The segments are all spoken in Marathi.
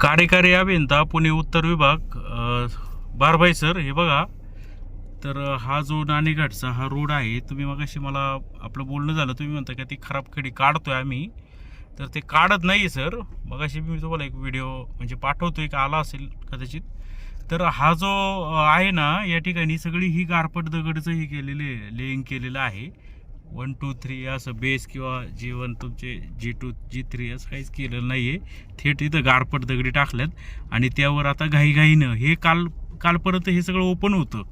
कार्यकारी अभियंता पुणे उत्तर विभाग बारभाई सर हे बघा. तर हा जो नाणेघाटचा हा रोड आहे तुम्ही मगाशी मला आपलं बोलणं झालं तुम्ही म्हणता का ती खराब खेडी काढतोय आम्ही. तर ते काढत नाही सर. मगाशी मी तुम्हाला एक व्हिडिओ म्हणजे पाठवतोय का आला असेल कदाचित. तर हा जो आहे ना या ठिकाणी सगळी ही गारपट दगडचं हे केलेले लेईंग केलेलं आहे. वन टू थ्री असं बेस किंवा जी वन तुमचे जी टू जी थ्री असं काहीच केलेलं नाही आहे थेट इथं गारपट दगडी टाकल्यात आणि त्यावर आता घाईघाईनं हे काल कालपर्यंत हे सगळं ओपन होतं.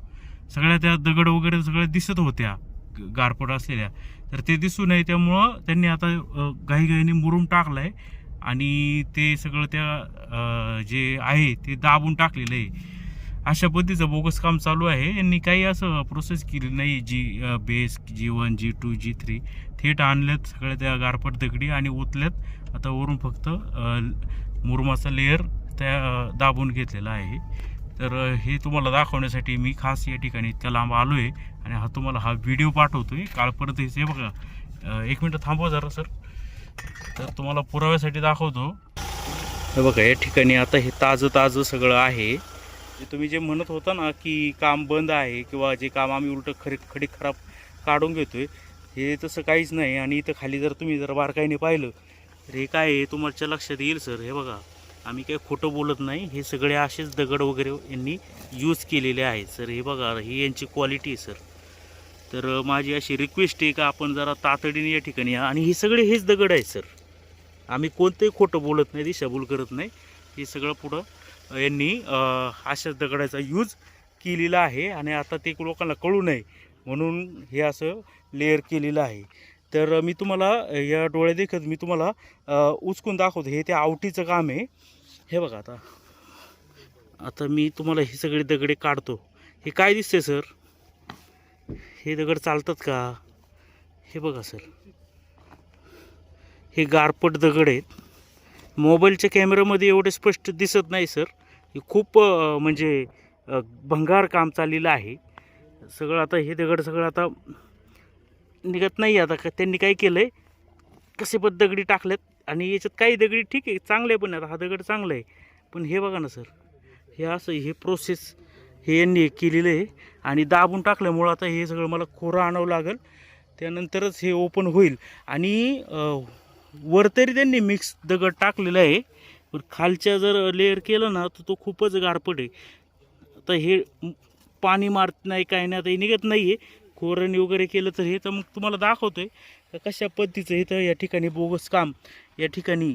सगळ्या त्या दगड वगैरे सगळ्या दिसत होत्या ग- गारपट असलेल्या. तर ते दिसू नये त्यामुळं त्यांनी आता घाईघाईने मुरून टाकलं आहे आणि ते सगळं त्या जे आहे ते दाबून टाकलेलं आहे. अशा पद्धतीचं बोगस काम चालू आहे. यांनी काही असं प्रोसेस केली नाही. G base G one G two G three थेट आणल्यात सगळ्या त्या गारपट दगडी आणि ओतल्यात. आता वरून फक्त मुरमाचा लेअर त्या दाबून घेतलेला आहे. तर हे तुम्हाला दाखवण्यासाठी मी खास या ठिकाणी इतक्या लांब आलो आहे आणि हा तुम्हाला हा व्हिडिओ पाठवतो आहे कालपर्यंत हे बघा एक मिनटं थांबवा जरा सर. तर तुम्हाला पुराव्यासाठी दाखवतो. हे बघा या ठिकाणी आता हे ताजं ताजं सगळं आहे. तुम्ही जे म्हणत होता ना की काम बंद आहे किंवा जे काम आम्ही उलट खरी खडी खराब काढून घेतोय हे तसं काहीच नाही. आणि इथं खाली जर तुम्ही जर बारकाईने पाहिलं तर हे काय आहे तुमच्या लक्षात येईल सर. हे बघा आम्ही काही खोटं बोलत नाही. हे सगळे असेच दगड वगैरे यांनी यूज केलेले आहेत सर. हे बघा ही यांची क्वालिटी आहे सर. तर माझी अशी रिक्वेस्ट आहे का आपण जरा तातडीने या ठिकाणी या. आणि हे सगळे हेच दगड आहेत सर. आम्ही कोणतंही खोटं बोलत नाही दिशाभूल करत नाही. हे सगळं पुढं यांनी अं, अशाच दगडाचा यूज केलेला आहे आणि आता ते लोकांना कळू नये म्हणून हे असं लेअर केलेलं आहे. तर मी तुम्हाला या डोळ्या देखत मी तुम्हाला उचकून दाखवतो. हे त्या आवटीचं काम आहे. हे बघा आता. आता मी तुम्हाला हे सगळे दगडे काढतो. हे काय दिसते सर? हे दगड चालतात का? हे बघा सर. हे गारपट दगड आहेत. मोबाईलच्या कॅमेऱ्यामध्ये एवढे स्पष्ट दिसत नाही सर. हे खूप म्हणजे भंगार काम चाललेलं आहे. सगळं आता हे दगड सगळं आता निघत नाही आता का त्यांनी काय केलं आहे कसे पण दगडी टाकल्यात आणि याच्यात काही दगडी ठीक आहे चांगले पण आता हा दगड चांगला आहे. पण हे बघा ना सर. हे असं हे प्रोसेस हे यांनी केलेलं आहे आणि दाबून टाकल्यामुळं आता हे सगळं मला खोरं आणावं लागेल. त्यानंतरच हे ओपन होईल. आणि वर तरी त्यांनी मिक्स दगड टाकलेला आहे. पण खालच्या जर लेअर केलं ना तर तो खूपच गारपट आहे. आता हे पाणी मारत नाही काय नाही आता हे निघत नाही आहे कोरणी वगैरे केलं तर हे तर मग तुम्हाला दाखवतो आहे का कशा पद्धतीचं हे तर या ठिकाणी बोगस काम या ठिकाणी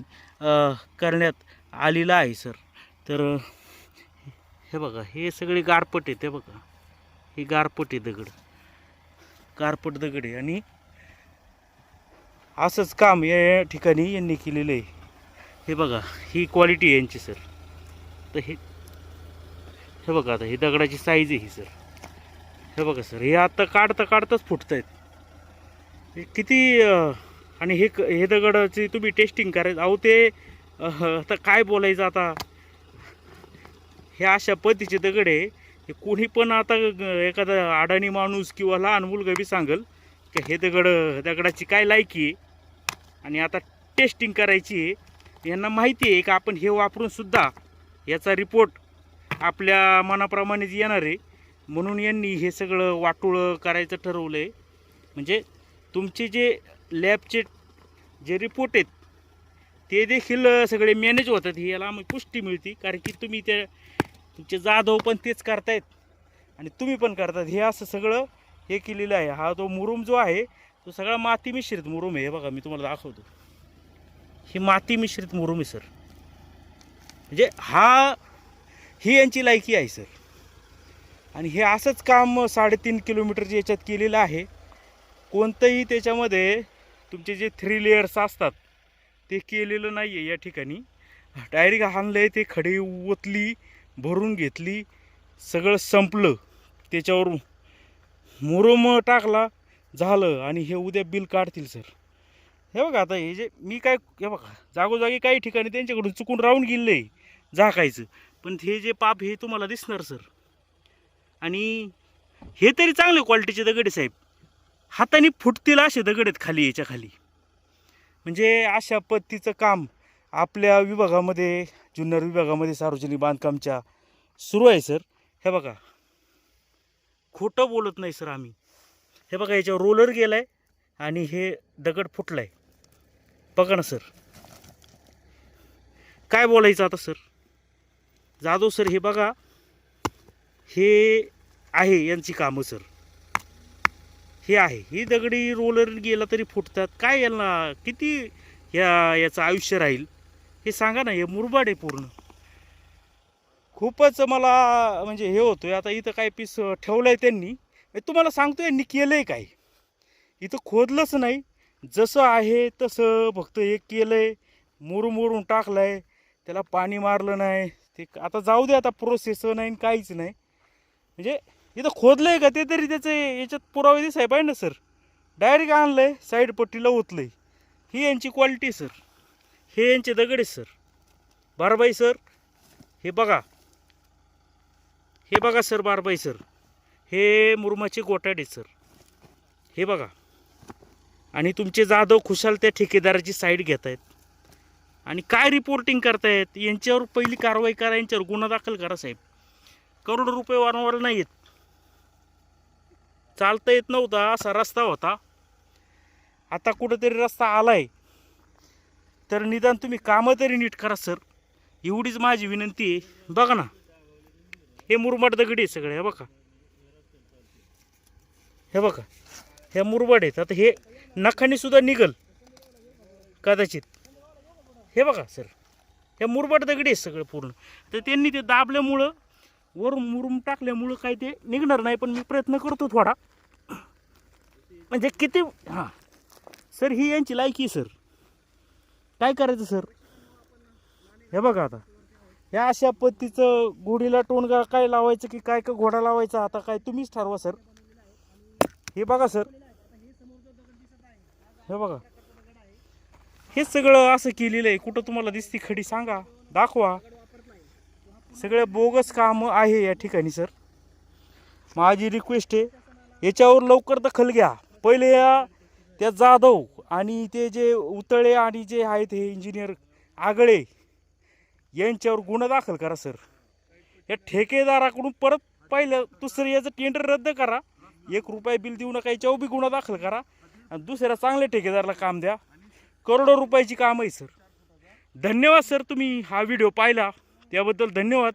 करण्यात आलेलं आहे सर. तर हे बघा हे सगळे गारपट आहेत हे बघा. हे गारपट आहे दगड. गारपट दगड आहे. आणि असंच काम या ठिकाणी यांनी केलेलं आहे. हे बघा ही क्वालिटी आहे यांची सर तर हे हे बघा आता ही दगडाची साईज आहे ही सर हे बघा सर हे आता काढता काढताच फुटत आहेत हे किती आणि हे क- हे दगडाची तुम्ही टेस्टिंग करायचं. अहो ते आता काय बोलायचं आता? हे अशा पद्धतीचे दगड आहे. हे कोणी पण आता एखादा अडाणी माणूस किंवा लहान मुलगा बी सांगल की हे दगड दगडाची काय लायकी आहे? आणि आता टेस्टिंग करायची आहे. यांना माहिती आहे का आपण हे वापरून सुद्धा याचा रिपोर्ट आपल्या मनाप्रमाणेच येणार आहे म्हणून यांनी हे सगळं वाटोळं करायचं ठरवलं आहे म्हणजे तुमचे जे लॅबचे जे रिपोर्ट आहेत ते देखील सगळे मॅनेज होतात. ही याला आम्ही पुष्टी मिळते कारण की तुम्ही त्या तुमचे जाधव पण तेच करतायत आणि तुम्ही पण करतात. हे असं सगळं हे केलेलं आहे. हा तो मुरुम जो आहे तो सगळा माती मिश्रित मुरुम आहे हे बघा मी तुम्हाला दाखवतो. ही माती मिश्रित मुरुम आहे सर. म्हणजे हा ही यांची लायकी आहे सर. आणि हे असंच काम साडेतीन किलोमीटरच्या याच्यात केलेलं आहे कोणतंही त्याच्यामध्ये तुमचे जे थ्री लेयर्स असतात ते केलेलं नाही आहे या ठिकाणी. डायरेक्ट हाणलं आहे ते खडे ओतली भरून घेतली सगळं संपलं त्याच्यावर मुरुम टाकला झालं आणि हे उद्या बिल काढतील सर. हे बघा आता हे जे मी काय हे बघा जागोजागी काही ठिकाणी त्यांच्याकडून चुकून राहून गेले आहे झाकायचं. पण हे जे पाप हे तुम्हाला दिसणार सर. आणि हे तरी चांगले क्वालिटीचे दगड आहे साहेब. हाताने फुटतील असे दगड आहेत खाली याच्या खाली. म्हणजे अशा पद्धतीचं काम आपल्या विभागामध्ये जुन्नर विभागामध्ये सार्वजनिक बांधकामच्या सुरू आहे सर. हे बघा. खोटं बोलत नाही सर आम्ही. हे बघा याच्यावर रोलर गेला आहे आणि हे दगड फुटला आहे बघा ना सर काय बोलायचं आता सर जाधव सर हे बघा हे आहे यांची कामं सर हे आहे. ही दगडी रोलर गेला तरी फुटतात. काय यांना किती या याचं आयुष्य राहील? हे सांगा ना हे मुरबाड आहे पूर्ण. खूपच मला म्हणजे हे होतोय. आता इथं काय पीस ठेवलं आहे त्यांनी. तुम्हाला सांगतो यांनी केलं आहे काय इथं खोदलंच नाही. जसं आहे तसं फक्त हे केलं आहे मुरून मुरून टाकलं आहे त्याला पाणी मारलं नाही. ते आता जाऊ दे आता प्रोसेस नाही आणि काहीच नाही. म्हणजे इथं खोदलं आहे का ते तरी त्याचे याच्यात पुरावे दिसाय पाहिजे ना सर? डायरेक्ट आणलं आहे साईड पट्टीला ओतलं ही यांची क्वालिटी सर. हे यांचे दगड आहे सर. बारबाई सर. हे बघा. हे बघा सर बारबाई सर. हे मुरमाचे गोटाडे सर. हे बघा. आणि तुमचे जाधव खुशाल त्या ठेकेदाराची साईड घेत आहेत. आणि काय रिपोर्टिंग करतायत? यांच्यावर पहिली कारवाई करा यांच्यावर गुन्हा दाखल करा साहेब. करोडो रुपये वारंवार नाही येत चालता येत नव्हता असा रस्ता होता. आता कुठंतरी रस्ता आलाय. तर निदान तुम्ही कामं तरी नीट करा सर. एवढीच माझी विनंती आहे. बघा ना. हे मुरमाड दगडी आहे सगळे बघा. हे बघा ह्या मुरबाड आहेत. आता हे नखाने सुद्धा निघल. कदाचित. हे बघा सर. हे मुरबाड दगडी आहे सगळं पूर्ण. तर त्यांनी ते दाबल्यामुळं वर मुरुम टाकल्यामुळं काय ते निघणार नाही पण मी प्रयत्न करतो थोडा. म्हणजे किती हां. सर ही यांची लायकी आहे, सर. काय करायचं सर? हे बघा आता. ह्या अशा पद्धतीचं घोडीला टोणगा काय लावायचं की काय का घोडा लावायचा आता काय तुम्हीच ठरवा सर. हे बघा सर. हे बघा. हे सगळं असं केलेलं आहे. कुठं तुम्हाला दिसती खडी सांगा. दाखवा. सगळे बोगस काम आहे या ठिकाणी सर. माझी रिक्वेस्ट आहे. याच्यावर लवकर दखल घ्या. पहिले या त्या जाधव आणि ते जे उतळे आणि जे आहेत हे इंजिनियर आगळे यांच्यावर गुन्हा दाखल करा सर. या ठेकेदाराकडून परत पहिलं दुसरं याचं टेंडर रद्द करा. एक रुपये बिल देऊ नका याच्यावर बी गुन्हा दाखल करा. आणि दुसऱ्या चांगल्या ठेकेदाराला काम द्या. करोडो रुपयाची काम आहे सर. धन्यवाद सर तुम्ही हा व्हिडिओ पाहिला. त्याबद्दल धन्यवाद.